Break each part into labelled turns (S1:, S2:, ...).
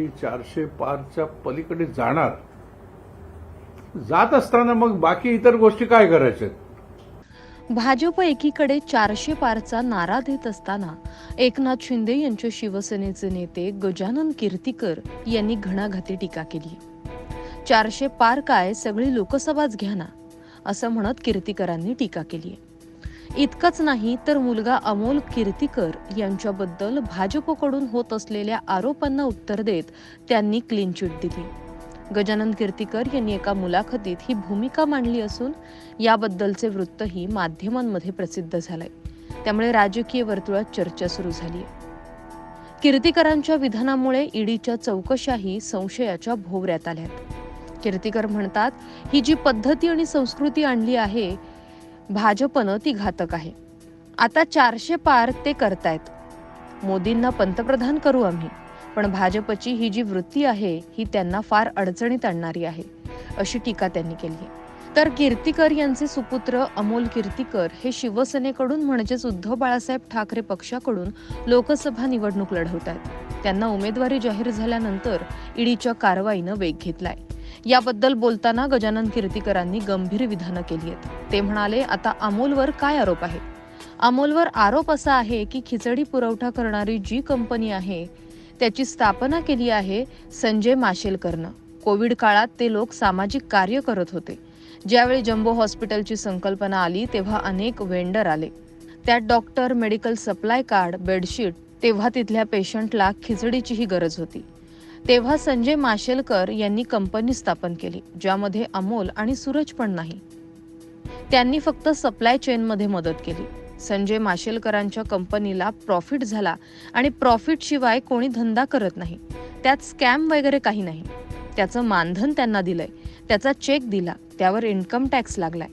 S1: चारशे पारच्या पलीकडे जाणार. जात असताना मग बाकी इतर गोष्टी काय करायच्या
S2: भाजप एकीकडे चारशे पारचा नारा देत असताना एकनाथ शिंदे यांच्या शिवसेनेचे नेते गजानन कीर्तीकर यांनी घणाघाती टीका केली. चारशे पार काय सगळी लोकसभाच घ्या ना असं म्हणत कीर्तीकरांनी टीका केली इतकंच नाही तर मुलगा अमोल कीर्तीकर यांच्याबद्दल भाजपकडून होत असलेल्या आरोपांना उत्तर देत त्यांनी क्लीन चिट दिली. गजानन कीर्तीकर यांनी एका मुलाखतीत ही भूमिका मांडली असून याबद्दलचे वृत्तही माध्यमांमध्ये प्रसिद्ध झालंय. त्यामुळे राजकीय वर्तुळात चर्चा सुरू झाली कीर्तीकरांच्या विधानामुळे ईडीच्या चौकशाही संशयाच्या भोवऱ्यात आल्यात. कीर्तीकर म्हणतात ही जी पद्धती आणि संस्कृती आणली आहे भाजपनं ती घातक आहे. आता चारशे पार ते करतायत. मोदींना पंतप्रधान करू आम्ही पण भाजपची ही जी वृत्ती आहे ही त्यांना फार अडचणीत आणणारी आहे अशी टीका त्यांनी केली तर कीर्तीकर यांचे सुपुत्र अमोल कीर्तीकर हे शिवसेनेकडून म्हणजेच उद्धव बाळासाहेब ठाकरे पक्षाकडून लोकसभा निवडणूक लढवत आहेत त्यांना उमेदवारी जाहीर झाल्यानंतर ईडीच्या कारवाईनं वेग घेतलाय. याबद्दल बोलताना गजानन कीर्तीकरांनी गंभीर विधानं केली आहेत. ते म्हणाले आता अमोलवर काय आरोप आहे? अमोलवर आरोप असा आहे की खिचडी पुरवठा करणारी जी कंपनी आहे त्याची स्थापना केली आहे संजय माशेलकरनं. कोविड काळात ते लोक सामाजिक कार्य करत होते. ज्यावेळी जम्बो हॉस्पिटलची संकल्पना आली तेव्हा अनेक वेंडर आले. त्यात doctor medical supply card bedsheet तेव्हा तिथल्या पेशंटला खिचडीचीही गरज होती. तेव्हा संजय माशेलकर यांनी कंपनी स्थापन केली ज्यामध्ये अमोल आणि सूरज पण नाही. त्यांनी फक्त सप्लाय चेनमध्ये मदत केली. संजय माशेलकरांच्या कंपनीला प्रॉफिट झाला आणि प्रॉफिट शिवाय कोणी धंदा करत नाही. त्यात स्कॅम वगैरे काही नाही. त्याचं मानधन त्यांना दिलंय. त्याचा चेक दिला. त्यावर इन्कम टॅक्स लागलाय.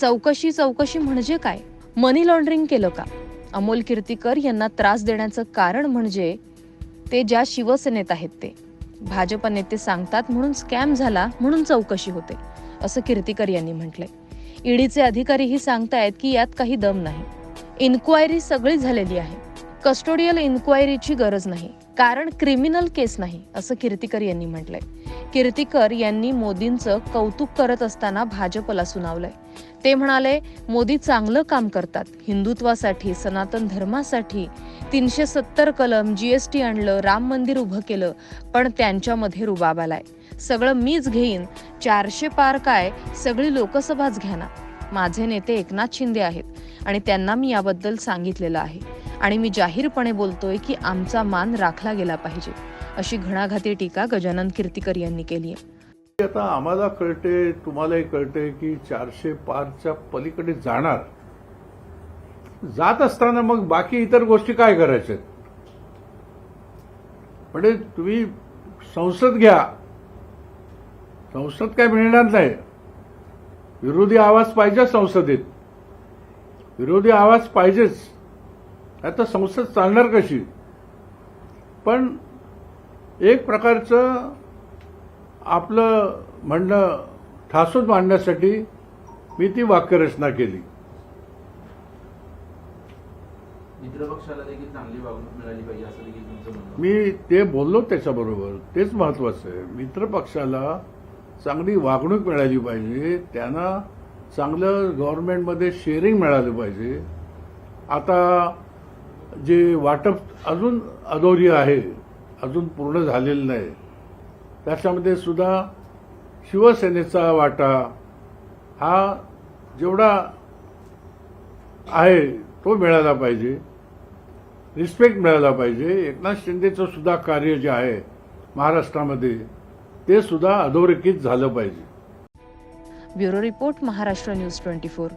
S2: चौकशी चौकशी म्हणजे काय? मनी लॉन्ड्रिंग केलं का? अमोल कीर्तीकर यांना त्रास देण्याचं कारण म्हणजे ते ज्या शिवसेनेत आहेत ते. भाजप नेते सांगतात म्हणून स्कॅम झाला म्हणून चौकशी होते असं कीर्तीकर यांनी म्हटलंय. ईडीचे अधिकारीही सांगतायत की यात काही दम नाही. इन्क्वायरी सगळी झालेली आहे. कस्टोडियल इन्क्वायरीची गरज नाही. कारण क्रिमिनल केस नाही असं कीर्तिकर यांनी म्हटलंय. कीर्तिकर यांनी मोदींचं कौतुक करत असताना भाजपला सुनावलंय. ते म्हणाले मोदी चांगलं काम करतात. हिंदुत्वासाठी सनातन धर्मासाठी. तीनशे सत्तर कलम जीएसटी आणलं राम मंदिर उभं केलं पण त्यांच्यामध्ये रुबाब आलाय. सगळं मीच घेईन. चारशे पार काय सगळी लोकसभाच घ्या ना माझे नेते एकनाथ शिंदे आहेत आणि त्यांना मी याबद्दल सांगितलेलं आहे. आणि मी जाहीरपणे बोलतोय की आमचा मान राखला गेला पाहिजे अशी घणाघाती टीका गजानन कीर्तीकर यांनी केली आहे.
S1: आता आम्हाला कळते तुम्हालाही कळते की चारशे पारच्या पलीकडे जाणार. जात असताना मग बाकी इतर गोष्टी काय करायच्या म्हणजे तुम्ही संसद घ्या. संसद काय मिळणार नाही. विरोधी आवाज पाहिजे संसदेत. विरोधी आवाज पाहिजेच. आता संसद चालणार कशी? पण एक प्रकारचं आपलं म्हणणं ठासून मांडण्यासाठी मी ती वाक्यरचना केली.
S3: मित्रपक्षाला देखील चांगली वागणूक मिळाली पाहिजे असं देखील तुमचं म्हणणं
S1: मी ते बोललो त्याच्याबरोबर. तेच महत्वाचं आहे. मित्र पक्षाला चांगली वागणूक मिळाली पाहिजे. त्यांना चांगलं गव्हर्नमेंटमध्ये शेअरिंग मिळालं पाहिजे. आता जे वाटप अजून अधोरी आहे अजून पूर्ण झालेलं नाही त्याच्यामध्ये सुद्धा शिवसेनेचा वाटा हा जेवढा आहे तो मिळाला पाहिजे. रिस्पेक्ट मिळाला पाहिजे. एकनाथ शिंदेचं सुद्धा कार्य जे आहे महाराष्ट्रामध्ये ते सुद्धा अधोरेखित झालं पाहिजे.
S2: Bureau report Maharashtra news twenty four.